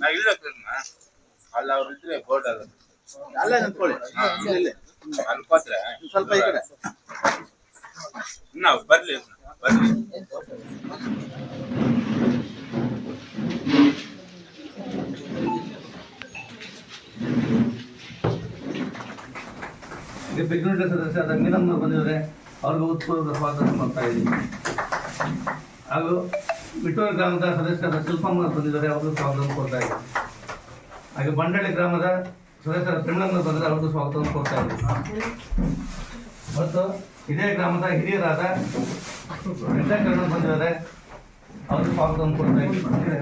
ನಾ ಇಲ್ಲ ಅಲ್ಲ ಅವ್ರು ಇದ್ರೆ ಬೋರ್ಡ್ ಅಲ್ಲ. ಅಲ್ಲೇ ನಿಂತ್ಕೊಳ್ಳಿ. ಇಲ್ಲಿ ಅನ್ಕೋತ್ರೆ ಸ್ವಲ್ಪ ಈ ಕಡೆ. ನಾವು ಬರ್ಲಿ ಬರ್ಲಿ. ಬೆಂಗಳೂರಿನ ಸದಸ್ಯರಾದ ಮೀನಮ್ಮ ಬಂದಿದ್ದಾರೆ. ಅವ್ರಿಗೆ ಸ್ವಾಗತ ಮಾಡ್ತಾ ಇದ್ದೀನಿ. ಹಾಗೂ ಮಿಟ್ಟೂರು ಗ್ರಾಮದ ಸದಸ್ಯರ ಶಿಲ್ಪಮ್ಮ ಬಂದಿದ್ದಾರೆ ಅವ್ರಿಗೂ ಸ್ವಾಗತವನ್ನು ಕೊಡ್ತಾ ಇದ್ದಾರೆ ಹಾಗೆ ಬಂಡಳ್ಳಿ ಗ್ರಾಮದ ಸದಸ್ಯರ ತಿಮ್ಮಣ್ಣ ಬಂದರೆ ಅವ್ರಿಗೂ ಸ್ವಾಗತವನ್ನು ಕೊಡ್ತಾ ಇದ್ದಾರೆ ಮತ್ತು ಇದೇ ಗ್ರಾಮದ ಹಿರಿಯರಾದ ಕಣ್ಣು ಬಂದಿದ್ದಾರೆ ಅವರು ಸ್ವಾಗತವನ್ನು ಕೊಡ್ತಾ ಇದ್ದಾರೆ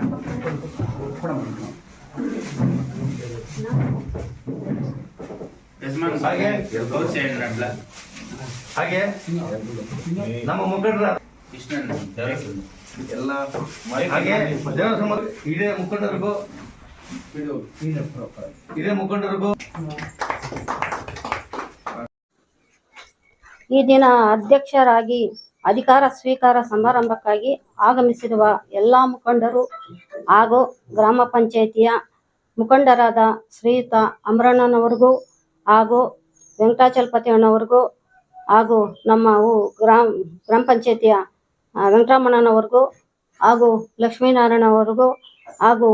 ಹಾಗೆ ನಮ್ಮ ಮುಖಂಡರ ಕೃಷ್ಣನ್. ಎಲ್ಲ ಹಾಗೆ ಹಿರಿಯ ಮುಖಂಡರಿಗೂ ಹಿರಿಯ ಮುಖಂಡರಿಗೂ ಈ ದಿನ ಅಧ್ಯಕ್ಷರಾಗಿ ಅಧಿಕಾರ ಸ್ವೀಕಾರ ಸಮಾರಂಭಕ್ಕಾಗಿ ಆಗಮಿಸಿರುವ ಎಲ್ಲ ಮುಖಂಡರು ಹಾಗೂ ಗ್ರಾಮ ಪಂಚಾಯಿತಿಯ ಮುಖಂಡರಾದ ಶ್ರೀಯುತ ಅಮರಣ್ಣನವರಿಗೂ ಹಾಗೂ ವೆಂಕಟಾಚಲಪತಿ ಅಣ್ಣವರಿಗೂ ಹಾಗೂ ನಮ್ಮ ಗ್ರಾಮ ಗ್ರಾಮ ಪಂಚಾಯಿತಿಯ ವೆಂಕಟರಮಣನವರಿಗೂ ಹಾಗೂ ಲಕ್ಷ್ಮೀನಾರಾಯಣವರೆಗೂ ಹಾಗೂ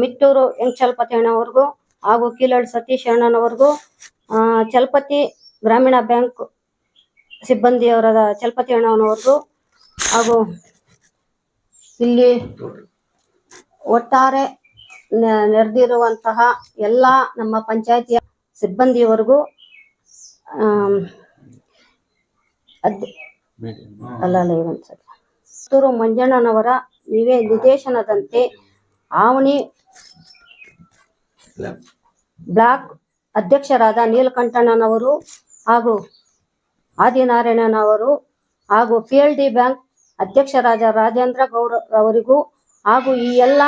ಮಿಟ್ಟೂರು ಚಲಪತಿ ಅಣ್ಣವರಿಗೂ ಹಾಗೂ ಕೀಲಳ್ಳಿ ಸತೀಶ್ ಅಣ್ಣನವರಿಗೂ ಚಲಪತಿ ಗ್ರಾಮೀಣ ಬ್ಯಾಂಕ್ ಸಿಬ್ಬಂದಿಯವರ ಚಲಪತಿ ಅಣ್ಣನವರಿಗೂ ಹಾಗೂ ಇಲ್ಲಿ ಒಟ್ಟಾರೆ ನೆರೆದಿರುವಂತಹ ಎಲ್ಲ ನಮ್ಮ ಪಂಚಾಯತಿಯ ಸಿಬ್ಬಂದಿಯವರಿಗೂ ಅದ್- ಅಲ್ಲ ಅಲ್ಲ ಮಂಜಣ್ಣನವರ ನೀವೇ ನಿರ್ದೇಶನದಂತೆ ಆವಣಿ ಬ್ಲಾಕ್ ಅಧ್ಯಕ್ಷರಾದ ನೀಲಕಂಠಣ್ಣನವರು ಹಾಗೂ ಆದಿನಾರಾಯಣನವರು ಹಾಗೂ ಪಿ ಎಲ್ ಡಿ ಬ್ಯಾಂಕ್ ಅಧ್ಯಕ್ಷರಾದ ರಾಜೇಂದ್ರ ಗೌಡ ಹಾಗೂ ಈ ಎಲ್ಲ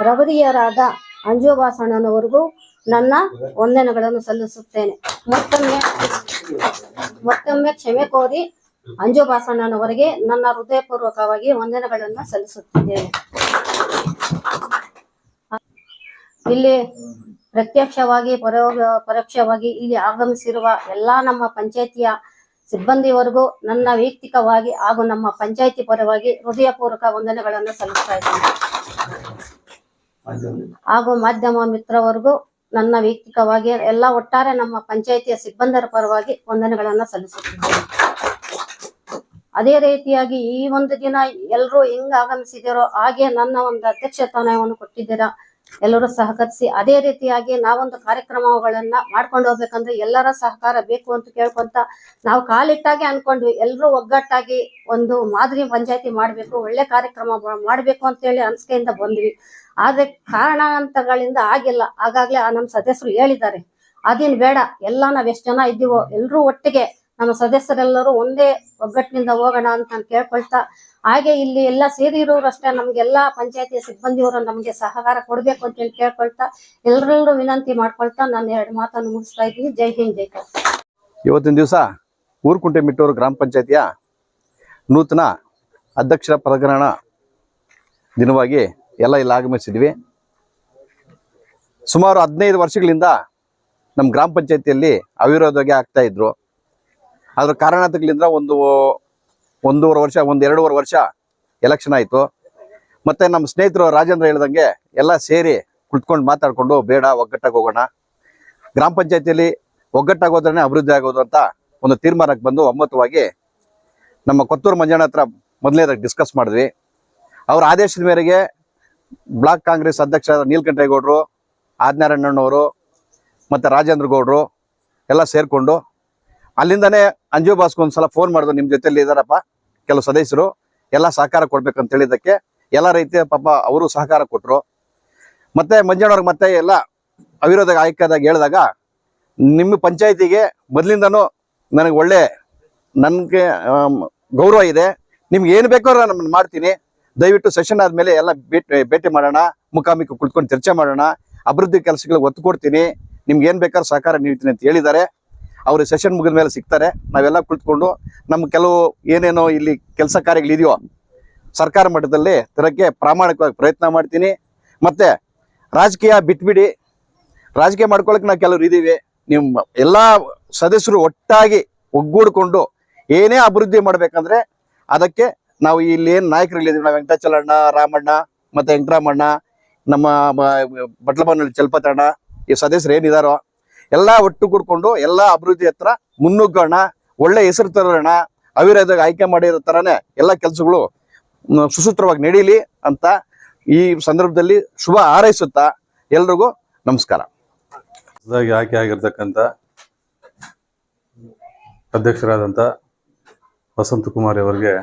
ರವರಿಯರಾದ ಅಂಜು ಬಾಸಣ್ಣನವರಿಗೂ ನನ್ನ ವಂದನೆಗಳನ್ನು ಸಲ್ಲಿಸುತ್ತೇನೆ. ಮತ್ತೊಮ್ಮೆ ಮತ್ತೊಮ್ಮೆ ಕ್ಷಮೆ ಕೋರಿ ಅಂಜು ಬಾಸಣ್ಣನವರಿಗೆ ನನ್ನ ಹೃದಯಪೂರ್ವಕವಾಗಿ ವಂದನೆಗಳನ್ನು ಸಲ್ಲಿಸುತ್ತಿದ್ದೇನೆ. ಇಲ್ಲಿ ಪ್ರತ್ಯಕ್ಷವಾಗಿ ಪರೋ ಪರೋಕ್ಷವಾಗಿ ಇಲ್ಲಿ ಆಗಮಿಸಿರುವ ಎಲ್ಲಾ ನಮ್ಮ ಪಂಚಾಯಿತಿಯ ಸಿಬ್ಬಂದಿವರೆಗೂ ನನ್ನ ವೈಯಕ್ತಿಕವಾಗಿ ಹಾಗೂ ನಮ್ಮ ಪಂಚಾಯತಿ ಪರವಾಗಿ ಹೃದಯಪೂರ್ವಕ ವಂದನೆಗಳನ್ನು ಸಲ್ಲಿಸ್ತಾ ಇದ್ದೇನೆ. ಹಾಗೂ ಮಾಧ್ಯಮ ಮಿತ್ರವರೆಗೂ ನನ್ನ ವೈಯಕ್ತಿಕವಾಗಿ ಎಲ್ಲ ಒಟ್ಟಾರೆ ನಮ್ಮ ಪಂಚಾಯಿತಿಯ ಸಿಬ್ಬಂದರ ಪರವಾಗಿ ವಂದನೆಗಳನ್ನು ಸಲ್ಲಿಸುತ್ತಿದ್ದೇನೆ. ಅದೇ ರೀತಿಯಾಗಿ ಈ ಒಂದು ದಿನ ಎಲ್ಲರೂ ಹೆಂಗ್ ಆಗಮಿಸಿದಿರೋ ಹಾಗೆ ನನ್ನ ಒಂದು ಅಧ್ಯಕ್ಷತಾನವನ್ನು ಕೊಟ್ಟಿದ್ದೀರಾ. ಎಲ್ಲರೂ ಸಹಕರಿಸಿ ಅದೇ ರೀತಿಯಾಗಿ ನಾವೊಂದು ಕಾರ್ಯಕ್ರಮಗಳನ್ನ ಮಾಡ್ಕೊಂಡು ಹೋಗ್ಬೇಕಂದ್ರೆ ಎಲ್ಲರ ಸಹಕಾರ ಬೇಕು ಅಂತ ಕೇಳ್ಕೊಂತ ನಾವು ಕಾಲಿಟ್ಟಾಗಿ ಅನ್ಕೊಂಡ್ವಿ ಎಲ್ಲರೂ ಒಗ್ಗಟ್ಟಾಗಿ ಒಂದು ಮಾದರಿ ಪಂಚಾಯತಿ ಮಾಡ್ಬೇಕು, ಒಳ್ಳೆ ಕಾರ್ಯಕ್ರಮ ಮಾಡ್ಬೇಕು ಅಂತ ಅಂತೇಳಿ ಅನ್ಸ್ಕೆಯಿಂದ ಬಂದ್ವಿ. ಆದ್ರೆ ಕಾರಣಾಂತಗಳಿಂದ ಆಗಿಲ್ಲ. ಆಗಾಗ್ಲೇ ಆ ನಮ್ಮ ಸದಸ್ಯರು ಹೇಳಿದ್ದಾರೆ, ಅದೇನ್ ಬೇಡ, ಎಲ್ಲ ನಾವ್ ಎಷ್ಟ್ ಜನ ಇದ್ದೀವೋ, ಎಲ್ರೂ ಒಟ್ಟಿಗೆ ನಮ್ಮ ಸದಸ್ಯರೆಲ್ಲರೂ ಒಂದೇ ಒಗ್ಗಟ್ಟಿನಿಂದ ಹೋಗೋಣ ಅಂತ ನಾನು ಕೇಳ್ಕೊಳ್ತಾ, ಹಾಗೆ ಇಲ್ಲಿ ಎಲ್ಲ ಸೇರಿರೋರು ಅಷ್ಟೇ ನಮ್ಗೆಲ್ಲ ಪಂಚಾಯತಿ ಸಿಬ್ಬಂದಿಯವರು ನಮ್ಗೆ ಸಹಕಾರ ಕೊಡ್ಬೇಕು ಅಂತ ಹೇಳಿ ಕೇಳ್ಕೊಳ್ತಾ ಎಲ್ಲರೆಲ್ಲರೂ ವಿನಂತಿ ಮಾಡ್ಕೊಳ್ತಾ ನಾನು ಎರಡು ಮಾತನ್ನು ಮುಗಿಸ್ತಾ ಇದ್ದೀನಿ. ಜೈ ಹಿಂದ್, ಜೈ. ಇವತ್ತಿನ ದಿವಸ ಊರುಕುಂಟೆ ಮಿಟ್ಟೂರು ಗ್ರಾಮ ಪಂಚಾಯತಿಯ ನೂತನ ಅಧ್ಯಕ್ಷರ ಪ್ರಕರಣ ದಿನವಾಗಿ ಎಲ್ಲ ಇಲ್ಲಿ ಆಗಮಿಸಿದ್ವಿ ಸುಮಾರು ಹದಿನೈದು ವರ್ಷಗಳಿಂದ ನಮ್ಮ ಗ್ರಾಮ ಪಂಚಾಯತಿಯಲ್ಲಿ ಅವಿರೋಧವಾಗಿ ಆಗ್ತಾ ಇದ್ರು. ಅದ್ರ ಕಾರಣಗಳಿಂದ ಒಂದು ಒಂದೂವರೆ ವರ್ಷ, ಒಂದು ಎರಡೂವರೆ ವರ್ಷ ಎಲೆಕ್ಷನ್ ಆಯಿತು. ಮತ್ತೆ ನಮ್ಮ ಸ್ನೇಹಿತರು ರಾಜೇಂದ್ರ ಹೇಳ್ದಂಗೆ ಎಲ್ಲ ಸೇರಿ ಕುಳಿತ್ಕೊಂಡು ಮಾತಾಡ್ಕೊಂಡು ಬೇಡ, ಒಗ್ಗಟ್ಟಾಗಿ ಹೋಗೋಣ. ಗ್ರಾಮ ಪಂಚಾಯತಿಯಲ್ಲಿ ಒಗ್ಗಟ್ಟಾಗೋದ್ರೆ ಅಭಿವೃದ್ಧಿ ಆಗೋದು ಅಂತ ಒಂದು ತೀರ್ಮಾನಕ್ಕೆ ಬಂದು ಒಮ್ಮತವಾಗಿ ನಮ್ಮ ಕೊತ್ತೂರು ಮಂಜಣ್ಣ ಹತ್ರ ಮೊದಲನೇದಾಗಿ ಡಿಸ್ಕಸ್ ಮಾಡಿದ್ವಿ. ಅವ್ರ ಆದೇಶದ ಮೇರೆಗೆ ಬ್ಲಾಕ್ ಕಾಂಗ್ರೆಸ್ ಅಧ್ಯಕ್ಷ ನೀಲಕಂಠೇಗೌಡರು ಆದಿನಾರಾಯಣನವರು ಮತ್ತು ರಾಜೇಂದ್ರ ಗೌಡರು ಎಲ್ಲ ಸೇರಿಕೊಂಡು ಅಲ್ಲಿಂದನೇ ಅಂಜು ಬಾಸ್ಗೆ ಒಂದ್ಸಲ ಫೋನ್ ಮಾಡಿದ್ರು ನಿಮ್ಮ ಜೊತೆಲಿ ಇದಾರಪ್ಪ, ಕೆಲವು ಸದಸ್ಯರು, ಎಲ್ಲ ಸಹಕಾರ ಕೊಡ್ಬೇಕಂತ ಹೇಳಿದಕ್ಕೆ ಎಲ್ಲ ರೀತಿಯ ಪಾಪ ಅವರು ಸಹಕಾರ ಕೊಟ್ಟರು ಮತ್ತೆ ಮಂಜಣ್ಣವ್ರಿಗೆ ಮತ್ತೆ ಎಲ್ಲ ಅವಿರೋಧ ಆಯ್ಕೆದಾಗ ಹೇಳಿದಾಗ, ನಿಮ್ಮ ಪಂಚಾಯತಿಗೆ ಮೊದಲಿಂದನೂ ನನಗೆ ಒಳ್ಳೆ, ನನಗೆ ಗೌರವ ಇದೆ. ನಿಮ್ಗೆ ಏನು ಬೇಕೋ ನಾನು ಮಾಡ್ತೀನಿ. ದಯವಿಟ್ಟು ಸೆಷನ್ ಆದಮೇಲೆ ಎಲ್ಲ ಭೇಟಿ ಭೇಟಿ ಮಾಡೋಣ, ಮುಖಾಮುಖಿ ಕುತ್ಕೊಂಡು ಚರ್ಚೆ ಮಾಡೋಣ, ಅಭಿವೃದ್ಧಿ ಕೆಲಸಗಳಿಗೆ ಒತ್ತು ಕೊಡ್ತೀನಿ. ನಿಮ್ಗೆ ಏನು ಬೇಕಾದ್ರೂ ಸಹಕಾರ ನೀಡ್ತೀನಿ ಅಂತ ಹೇಳಿದ್ದಾರೆ. ಅವರು ಸೆಷನ್ ಮುಗಿದ ಮೇಲೆ ಸಿಗ್ತಾರೆ. ನಾವೆಲ್ಲ ಕುಳಿತುಕೊಂಡು ನಮ್ಮ ಕೆಲವು ಏನೇನೋ ಇಲ್ಲಿ ಕೆಲಸ ಕಾರ್ಯಗಳಿದೆಯೋ ಸರ್ಕಾರ ಮಟ್ಟದಲ್ಲಿ ತರಕ್ಕೆ ಪ್ರಾಮಾಣಿಕವಾಗಿ ಪ್ರಯತ್ನ ಮಾಡ್ತೀನಿ. ಮತ್ತೆ ರಾಜಕೀಯ ಬಿಟ್ಬಿಡಿ. ರಾಜಕೀಯ ಮಾಡ್ಕೊಳಕ್ಕೆ ನಾವು ಕೆಲವ್ರು ಇದೀವಿ. ನಿಮ್ಮ ಎಲ್ಲಾ ಸದಸ್ಯರು ಒಟ್ಟಾಗಿ ಒಗ್ಗೂಡಿಕೊಂಡು ಏನೇ ಅಭಿವೃದ್ಧಿ ಮಾಡ್ಬೇಕಂದ್ರೆ ಅದಕ್ಕೆ ನಾವು ಇಲ್ಲಿ ಏನ್ ನಾಯಕರುಗಳಿದ್ದೀವಿ ನಾವು ವೆಂಕಟಾಚಲಣ್ಣ, ರಾಮಣ್ಣ, ಮತ್ತೆ ವೆಂಕಟರಾಮಣ್ಣ, ನಮ್ಮ ಬಟ್ಲಬನಹಳ್ಳಿ ಚಲಪತಣ್ಣ ಈ ಸದಸ್ಯರು ಏನಿದಾರೋ ಎಲ್ಲ ಒಟ್ಟು ಕೂಡ್ಕೊಂಡು ಎಲ್ಲ ಅಭಿವೃದ್ಧಿ ಹತ್ರ ಮುನ್ನುಗ್ಗೋಣ, ಒಳ್ಳೆ ಹೆಸರು ತರೋಣ ಅವಿರೋದಾಗ ಆಯ್ಕೆ ಮಾಡಿರೋ ಥರನೇ ಎಲ್ಲ ಕೆಲಸಗಳು ಸುಸೂತ್ರವಾಗಿ ನಡೀಲಿ ಅಂತ ಈ ಸಂದರ್ಭದಲ್ಲಿ ಶುಭ ಹಾರೈಸುತ್ತಾ ಎಲ್ರಿಗೂ ನಮಸ್ಕಾರ. ಆಯ್ಕೆ ಆಗಿರ್ತಕ್ಕಂಥ ಅಧ್ಯಕ್ಷರಾದಂಥ ವಸಂತ ಕುಮಾರಿ ಅವರಿಗೆ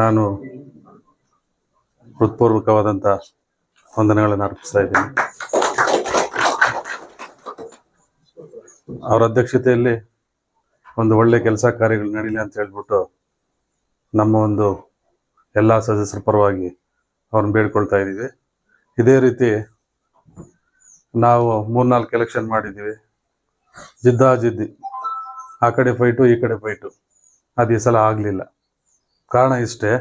ನಾನು ಹೃತ್ಪೂರ್ವಕವಾದಂಥ ವಂದನೆಗಳನ್ನು ಅರ್ಪಿಸ್ತಾ ಇದ್ದೀನಿ. ಅವರ ಅಧ್ಯಕ್ಷತೆಯಲ್ಲಿ ಒಂದು ಒಳ್ಳೆ ಕೆಲಸ ಕಾರ್ಯಗಳು ನಡೀಲಿ ಅಂತ ಹೇಳ್ಬಿಟ್ಟು ನಮ್ಮ ಒಂದು ಎಲ್ಲ ಸದಸ್ಯರ ಪರವಾಗಿ ಅವ್ರನ್ನ ಬೇಡ್ಕೊಳ್ತಾ ಇದ್ದೀವಿ. ಇದೇ ರೀತಿ ನಾವು ಮೂರ್ನಾಲ್ಕು ಎಲೆಕ್ಷನ್ ಮಾಡಿದ್ದೀವಿ. ಜಿದ್ದಾಜಿದ್ದಿ ಆ ಕಡೆ ಫೈಟು ಈ ಕಡೆ ಫೈಟು ಅದು ಈ ಸಲ ಆಗಲಿಲ್ಲ. ಕಾರಣ ಇಷ್ಟೇ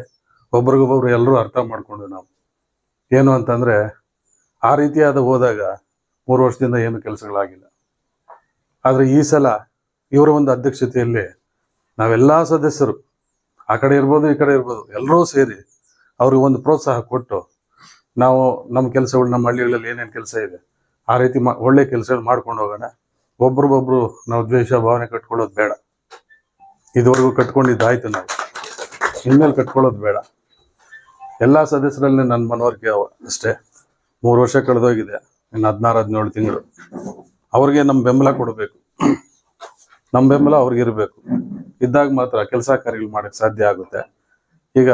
ಒಬ್ರಿಗೊಬ್ಬರು ಎಲ್ಲರೂ ಅರ್ಥ ಮಾಡಿಕೊಂಡು ನಾವು. ಏನು ಅಂತಂದರೆ, ಆ ರೀತಿಯಾದ ಹೋದಾಗ ಮೂರು ವರ್ಷದಿಂದ ಏನು ಕೆಲಸಗಳಾಗಿಲ್ಲ. ಆದರೆ ಈ ಸಲ ಇವರ ಒಂದು ಅಧ್ಯಕ್ಷತೆಯಲ್ಲಿ ನಾವೆಲ್ಲ ಸದಸ್ಯರು, ಆ ಕಡೆ ಇರ್ಬೋದು, ಈ ಕಡೆ ಇರ್ಬೋದು, ಎಲ್ಲರೂ ಸೇರಿ ಅವ್ರಿಗೆ ಒಂದು ಪ್ರೋತ್ಸಾಹ ಕೊಟ್ಟು ನಾವು ನಮ್ಮ ಕೆಲಸಗಳು, ನಮ್ಮ ಹಳ್ಳಿಗಳಲ್ಲಿ ಏನೇನು ಕೆಲಸ ಇದೆ, ಆ ರೀತಿ ಮಾ, ಒಳ್ಳೆ ಕೆಲಸಗಳು ಮಾಡ್ಕೊಂಡು ಹೋಗೋಣ. ಒಬ್ರಿಗೊಬ್ರು ನಾವು ದ್ವೇಷ ಭಾವನೆ ಕಟ್ಕೊಳ್ಳೋದು ಬೇಡ. ಇದುವರೆಗೂ ಕಟ್ಕೊಂಡಿದ್ದಾಯ್ತು ನಾವು. ಇನ್ಮೇಲೆ ಕಟ್ಕೊಳ್ಳೋದು ಬೇಡ. ಎಲ್ಲ ಸದಸ್ಯರಲ್ಲಿ ನನ್ನ ಮನವರಿಕೆ ಅಷ್ಟೇ. ಮೂರು ವರ್ಷ ಕಳೆದೋಗಿದೆ, ಇನ್ನು ಹದಿನಾರು, ಹದಿನೇಳು ತಿಂಗಳು. ಅವ್ರಿಗೆ ನಮ್ಮ ಬೆಂಬಲ ಕೊಡಬೇಕು. ನಮ್ಮ ಬೆಂಬಲ ಅವ್ರಿಗೆ ಇರಬೇಕು. ಇದ್ದಾಗ ಮಾತ್ರ ಕೆಲಸ ಕಾರ್ಯಗಳು ಮಾಡಕ್ಕೆ ಸಾಧ್ಯ ಆಗುತ್ತೆ. ಈಗ